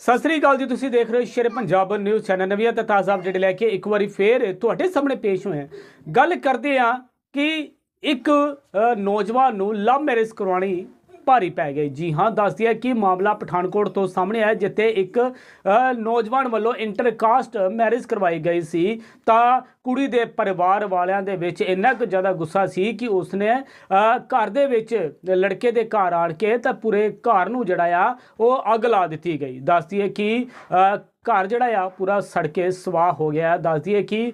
ਸਤਿ ਸ੍ਰੀ ਅਕਾਲ ਜੀ, ਤੁਸੀਂ ਦੇਖ ਰਹੇ ਹੋ ਸ਼ੇਰ ਪੰਜਾਬ ਨਿਊਜ਼ ਚੈਨਲ ਨਵੀਆਂ ਤੇ ਤਾਜ਼ਾ ਅਪਡੇਟ ਲੈ ਕੇ ਇੱਕ ਵਾਰੀ ਫੇਰ ਤੁਹਾਡੇ ਸਾਹਮਣੇ ਪੇਸ਼ ਹੋਏ ਹਾਂ। ਗੱਲ ਕਰਦੇ ਆ ਕਿ ਇੱਕ ਨੌਜਵਾਨ ਨੂੰ ਲਵ ਮੈਰਿਜ ਕਰਵਾਉਣੀ ਭਾਰੀ ਪੈ ਗਈ। ਜੀ ਹਾਂ, ਦੱਸਦੀ ਹੈ ਕਿ ਮਾਮਲਾ ਪਠਾਨਕੋਟ ਤੋਂ ਸਾਹਮਣੇ ਆਇਆ, ਜਿੱਥੇ ਇੱਕ ਨੌਜਵਾਨ ਵੱਲੋਂ ਇੰਟਰਕਾਸਟ ਮੈਰਿਜ ਕਰਵਾਈ ਗਈ ਸੀ। ਤਾਂ ਕੁੜੀ ਦੇ ਪਰਿਵਾਰ ਵਾਲਿਆਂ ਦੇ ਵਿੱਚ ਇੰਨਾ ਕੁ ਜ਼ਿਆਦਾ ਗੁੱਸਾ ਸੀ ਕਿ ਉਸਨੇ ਘਰ ਦੇ ਵਿੱਚ ਲੜਕੇ ਦੇ ਘਰ ਆਣ ਕੇ ਤਾਂ ਪੂਰੇ ਘਰ ਨੂੰ ਜਿਹੜਾ ਆ, ਉਹ ਅੱਗ ਲਾ ਦਿੱਤੀ ਗਈ। ਦੱਸਦੀ ਹੈ ਕਿ ਘਰ ਜਿਹੜਾ ਆ, ਪੂਰਾ ਸੜ ਕੇ ਸਵਾਹ ਹੋ ਗਿਆ। ਦੱਸਦੀ ਹੈ ਕਿ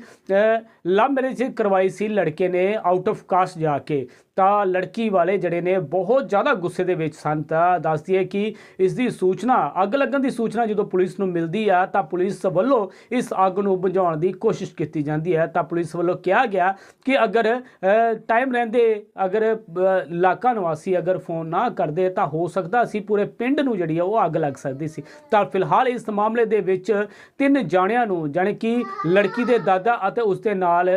ਲਵ ਮੈਰਿਜ ਕਰਵਾਈ ਸੀ ਲੜਕੇ ਨੇ ਆਊਟ ਆਫ ਕਾਸਟ ਜਾ ਕੇ। ਤਾਂ ਲੜਕੀ ਵਾਲੇ ਜਿਹੜੇ ਨੇ ਬਹੁਤ ਜ਼ਿਆਦਾ ਗੁੱਸੇ ਦੇ ਵਿੱਚ ਸਨ। ਤਾਂ ਦੱਸਦੀ ਹੈ ਕਿ ਇਸ ਦੀ ਸੂਚਨਾ, ਅੱਗ ਲੱਗਣ ਦੀ ਸੂਚਨਾ ਜਦੋਂ ਪੁਲਿਸ ਨੂੰ ਮਿਲਦੀ ਆ, ਤਾਂ ਪੁਲਿਸ ਵੱਲੋਂ ਇਸ ਅੱਗ ਨੂੰ ਬੁਝਾਉਣ ਦੀ ਕੋਸ਼ਿਸ਼ ਕੀਤੀ ਜਾਂਦੀ ਹੈ। ਤਾਂ ਪੁਲਿਸ ਵੱਲੋਂ ਕਿਹਾ ਗਿਆ ਕਿ ਅਗਰ ਟਾਈਮ ਰਹਿੰਦੇ, ਅਗਰ ਇਲਾਕਾ ਨਿਵਾਸੀ ਅਗਰ ਫੋਨ ਨਾ ਕਰਦੇ, ਤਾਂ ਹੋ ਸਕਦਾ ਸੀ ਪੂਰੇ ਪਿੰਡ ਨੂੰ ਜਿਹੜੀ ਆ ਉਹ ਅੱਗ ਲੱਗ ਸਕਦੀ ਸੀ। ਤਾਂ ਫਿਲਹਾਲ ਇਸ ਮਾਮਲੇ ਦੇ ਵਿੱਚ ਤਿੰਨ ਜਾਣਿਆਂ ਨੂੰ, ਜਾਣੀ ਕਿ ਲੜਕੀ ਦੇ ਦਾਦਾ ਅਤੇ ਉਸ ਦੇ ਨਾਲ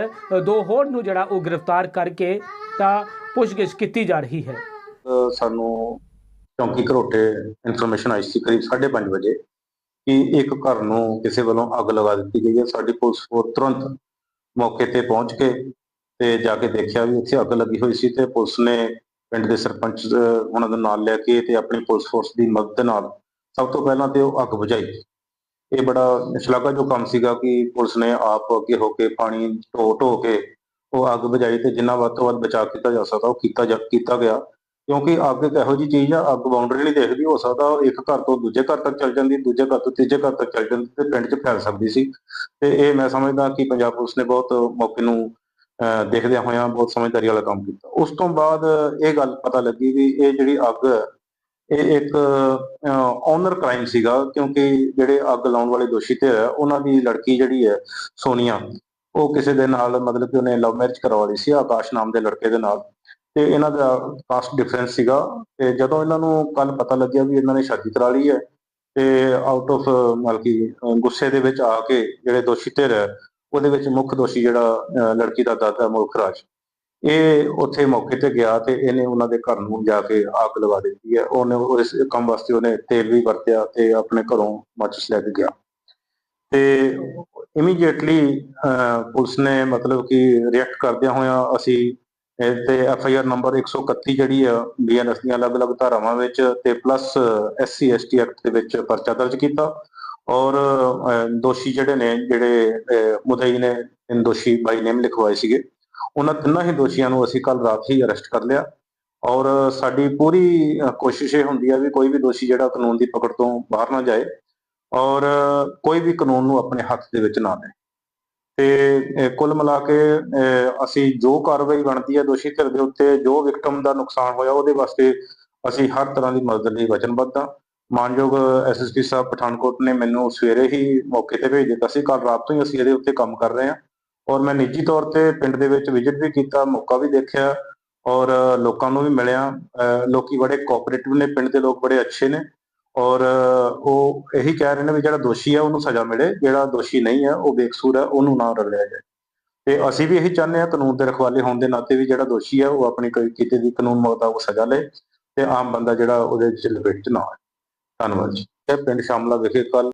ਦੋ ਹੋਰ ਨੂੰ ਜਿਹੜਾ ਉਹ ਗ੍ਰਿਫਤਾਰ ਕਰਕੇ ਤਾਂ ਪੁੱਛਗਿੱਛ ਕੀਤੀ ਜਾ ਰਹੀ ਹੈ। ਸਾਨੂੰ ਚੌਂਕੀ ਘਰੋਟੇ ਇਨਫੋਰਮੇਸ਼ਨ ਆਈ ਸੀ ਕਰੀਬ 5:30 ਵਜੇ ਕਿ ਇੱਕ ਘਰ ਨੂੰ ਕਿਸੇ ਵੱਲੋਂ ਅੱਗ ਲਗਾ ਦਿੱਤੀ ਗਈ ਹੈ। ਸਾਡੀ ਪੁਲਿਸ ਫੋਰਸ ਤੁਰੰਤ ਮੌਕੇ ਤੇ ਪਹੁੰਚ ਕੇ ਤੇ ਜਾ ਕੇ ਦੇਖਿਆ ਵੀ ਉੱਥੇ ਅੱਗ ਲੱਗੀ ਹੋਈ ਸੀ ਤੇ ਪੁਲਿਸ ਨੇ ਪਿੰਡ ਦੇ ਸਰਪੰਚ ਉਹਨਾਂ ਦਾ ਨਾਲ ਲੈ ਕੇ ਤੇ ਆਪਣੀ ਪੁਲਿਸ ਫੋਰਸ ਦੀ ਮਦਦ ਨਾਲ ਸਭ ਤੋਂ ਪਹਿਲਾਂ ਤੇ ਉਹ ਅੱਗ ਬੁਝਾਈ। ਇਹ ਬੜਾ ਸ਼ਲਾਘਾ ਜੋ ਕੰਮ ਸੀਗਾ ਕਿ ਪੁਲਿਸ ਨੇ ਆਪ ਅੱਗੇ ਹੋ ਕੇ ਪਾਣੀ ਢੋ ਢੋ ਕੇ ਉਹ ਅੱਗ ਬੁਝਾਈ ਤੇ ਜਿੰਨਾ ਵੱਧ ਤੋਂ ਵੱਧ ਬਚਾਅ ਕੀਤਾ ਜਾ ਸਕਦਾ ਉਹ ਕੀਤਾ ਜਾ ਕੀਤਾ ਗਿਆ। ਕਿਉਂਕਿ ਅੱਗ ਇੱਕ ਇਹੋ ਜਿਹੀ ਚੀਜ਼ ਆ ਅੱਗ ਬਾਉਂਡਰੀ ਨਹੀਂ ਦੇਖਦੀ ਹੋ ਸਕਦਾ ਇੱਕ ਘਰ ਤੋਂ ਦੂਜੇ ਘਰ ਤੱਕ ਚੱਲ ਜਾਂਦੀ ਦੂਜੇ ਘਰ ਤੋਂ ਤੀਜੇ ਘਰ ਤੱਕ ਚੱਲ ਜਾਂਦੀ ਤੇ ਪਿੰਡ 'ਚ ਫੈਲ ਸਕਦੀ ਸੀ। ਤੇ ਇਹ ਮੈਂ ਸਮਝਦਾ ਕਿ ਪੰਜਾਬ ਪੁਲਿਸ ਨੇ ਬਹੁਤ ਮੌਕੇ ਨੂੰ ਅਹ, ਦੇਖਦਿਆਂ ਹੋਇਆਂ ਬਹੁਤ ਸਮਝਦਾਰੀ ਵਾਲਾ ਕੰਮ ਕੀਤਾ। ਉਸ ਤੋਂ ਬਾਅਦ ਇਹ ਗੱਲ ਪਤਾ ਲੱਗੀ ਵੀ ਇਹ ਜਿਹੜੀ ਅੱਗ ਹੈ, ਇਹ ਇੱਕ ਓਨਰ ਕ੍ਰਾਈਮ ਸੀਗਾ ਕਿਉਂਕਿ ਜਿਹੜੇ ਅੱਗ ਲਾਉਣ ਵਾਲੇ ਦੋਸ਼ੀ ਤੇ ਹੈ ਉਹਨਾਂ ਦੀ ਲੜਕੀ ਜਿਹੜੀ ਹੈ ਸੋਨੀਆ ਉਹ ਕਿਸੇ ਦੇ ਨਾਲ ਮਤਲਬ ਕਿ ਉਹਨੇ ਲਵ ਮੈਰਿਜ ਕਰਵਾ ਲਈ ਸੀ, ਆਕਾਸ਼ ਨਾਮ ਦੇ ਲੜਕੇ ਦੇ ਨਾਲ। ਤੇ ਇਹਨਾਂ ਦਾ ਕਾਸਟ ਡਿਫਰੈਂਸ ਸੀਗਾ। ਤੇ ਜਦੋਂ ਇਹਨਾਂ ਨੂੰ ਕੱਲ ਪਤਾ ਲੱਗਿਆ ਵੀ ਇਹਨਾਂ ਨੇ ਸ਼ਾਦੀ ਕਰਾ ਲਈ ਹੈ, ਤੇ ਆਊਟ ਆਫ ਮਲਕੀ ਗੁੱਸੇ ਦੇ ਵਿੱਚ ਆ ਕੇ ਜਿਹੜੇ ਦੋਸ਼ੀ ਧਿਰ ਹੈ, ਉਹਦੇ ਵਿੱਚ ਮੁੱਖ ਦੋਸ਼ੀ ਜਿਹੜਾ ਲੜਕੀ ਦਾ ਦਾਦਾ ਮੁਖਰਾਜ ਇਹ ਉੱਥੇ ਮੌਕੇ ਤੇ ਗਿਆ ਤੇ ਇਹਨੇ ਉਹਨਾਂ ਦੇ ਘਰ ਨੂੰ ਜਾ ਕੇ ਆਗ ਲਵਾ ਦਿੱਤੀ ਹੈ। ਉਹਨੇ ਉਹ ਇਸ ਕੰਮ ਵਾਸਤੇ ਉਹਨੇ ਤੇਲ ਵੀ ਵਰਤਿਆ ਤੇ ਆਪਣੇ ਘਰੋਂ ਮਾਚਿਸ ਲੈ ਕੇ ਗਿਆ। ਤੇ ਇਮੀਡੀਏਟਲੀ ਪੁਲਿਸ ਨੇ ਮਤਲਬ ਕਿ ਰਿਐਕਟ ਕਰਦਿਆਂ ਹੋਇਆਂ ਅਸੀਂ ਇਹ ਤੇ ਐਫ ਆਈ ਆਰ ਨੰਬਰ 131 ਜਿਹੜੀ ਆ ਬੀਐਨਐਸ ਦੀਆਂ ਅਲੱਗ-ਅਲੱਗ ਧਾਰਾਵਾਂ ਵਿੱਚ ਤੇ ਪਲੱਸ ਐਸਸੀ ਐਸਟੀ ਐਕਟ ਦੇ ਵਿੱਚ ਪਰਚਾ ਦਰਜ ਕੀਤਾ ਔਰ ਦੋਸ਼ੀ ਜਿਹੜੇ ਨੇ, ਜਿਹੜੇ ਮੁਦਈ ਨੇ ਦੋਸ਼ੀ ਬਾਈ ਨੇਮ ਲਿਖਵਾਏ ਸੀਗੇ, ਉਹਨਾਂ ਤਿੰਨਾਂ ਹੀ ਦੋਸ਼ੀਆਂ ਨੂੰ ਅਸੀਂ ਕੱਲ ਰਾਤ ਹੀ ਅਰੈਸਟ ਕਰ ਲਿਆ ਔਰ ਸਾਡੀ ਪੂਰੀ ਕੋਸ਼ਿਸ਼ ਇਹ ਹੁੰਦੀ ਆ ਵੀ ਕੋਈ ਵੀ ਦੋਸ਼ੀ ਜਿਹੜਾ ਕਾਨੂੰਨ ਦੀ ਪਕੜ ਤੋਂ ਬਾਹਰ ਨਾ ਜਾਏ ਔਰ ਕੋਈ ਵੀ ਕਾਨੂੰਨ ਨੂੰ ਆਪਣੇ ਹੱਥ ਦੇ ਵਿੱਚ ਨਾ ਲਏ ਤੇ ਕੁੱਲ ਮਿਲਾ ਕੇ ਅਸੀਂ ਜੋ ਕਾਰਵਾਈ ਬਣਦੀ ਹੈ ਦੋਸ਼ੀ ਧਿਰ ਦੇ ਉੱਤੇ ਜੋ ਵਿਕਟਮ ਦਾ ਨੁਕਸਾਨ ਹੋਇਆ ਉਹਦੇ ਵਾਸਤੇ ਅਸੀਂ ਹਰ ਤਰ੍ਹਾਂ ਦੀ ਮਦਦ ਲਈ ਵਚਨਬੱਧ ਹਾਂ। ਮਾਨਯੋਗ ਐਸਐਸਪੀ ਸਾਹਿਬ ਪਠਾਨਕੋਟ ਨੇ ਮੈਨੂੰ ਸਵੇਰੇ ਹੀ ਮੌਕੇ ਤੇ ਭੇਜ ਦਿੱਤਾ ਸੀ। ਕੱਲ ਰਾਤ ਤੋਂ ਹੀ ਅਸੀਂ ਇਹਦੇ ਉੱਤੇ ਕੰਮ ਕਰ ਰਹੇ ਹਾਂ। ਔਰ ਮੈਂ ਨਿੱਜੀ ਤੌਰ ਤੇ ਪਿੰਡ ਦੇ ਵਿੱਚ ਵਿਜ਼ਿਟ ਵੀ ਕੀਤਾ ਮੌਕਾ ਵੀ ਦੇਖਿਆ ਔਰ ਲੋਕਾਂ ਨੂੰ ਵੀ ਮਿਲਿਆ। ਅਹ, ਲੋਕੀ ਬੜੇ ਕੋਆਪਰੇਟਿਵ ਨੇ ਪਿੰਡ ਦੇ ਲੋਕ ਬੜੇ ਅੱਛੇ ਨੇ। ਔਰ ਉਹ ਇਹੀ ਕਹਿ ਰਹੇ ਨੇ ਵੀ ਜਿਹੜਾ ਦੋਸ਼ੀ ਹੈ ਉਹਨੂੰ ਸਜ਼ਾ ਮਿਲੇ। ਜਿਹੜਾ ਦੋਸ਼ੀ ਨਹੀਂ ਹੈ ਉਹ ਬੇਕਸੂਰ ਹੈ ਉਹਨੂੰ ਨਾ ਰਲਿਆ ਜਾਏ। ਤੇ ਅਸੀਂ ਵੀ ਇਹੀ ਚਾਹੁੰਦੇ ਹਾਂ, ਕਾਨੂੰਨ ਦੇ ਰਖਵਾਲੇ ਹੋਣ ਦੇ ਨਾਤੇ ਵੀ ਜਿਹੜਾ ਦੋਸ਼ੀ ਹੈ ਉਹ ਆਪਣੀ ਕੋਈ ਕੀਤੇ ਦੀ ਕਾਨੂੰਨ ਮੁਤਾਬਕ ਸਜ਼ਾ ਲਏ ਤੇ ਆਮ ਬੰਦਾ ਜਿਹੜਾ ਉਹਦੇ 'ਚ ਲਪੇਟ ਚ ਨਾ ਆਏ। ਧੰਨਵਾਦ ਜੀ। ਇਹ ਪਿੰਡ ਸ਼ਾਮਲਾ ਵਿਖੇ ਕੱਲ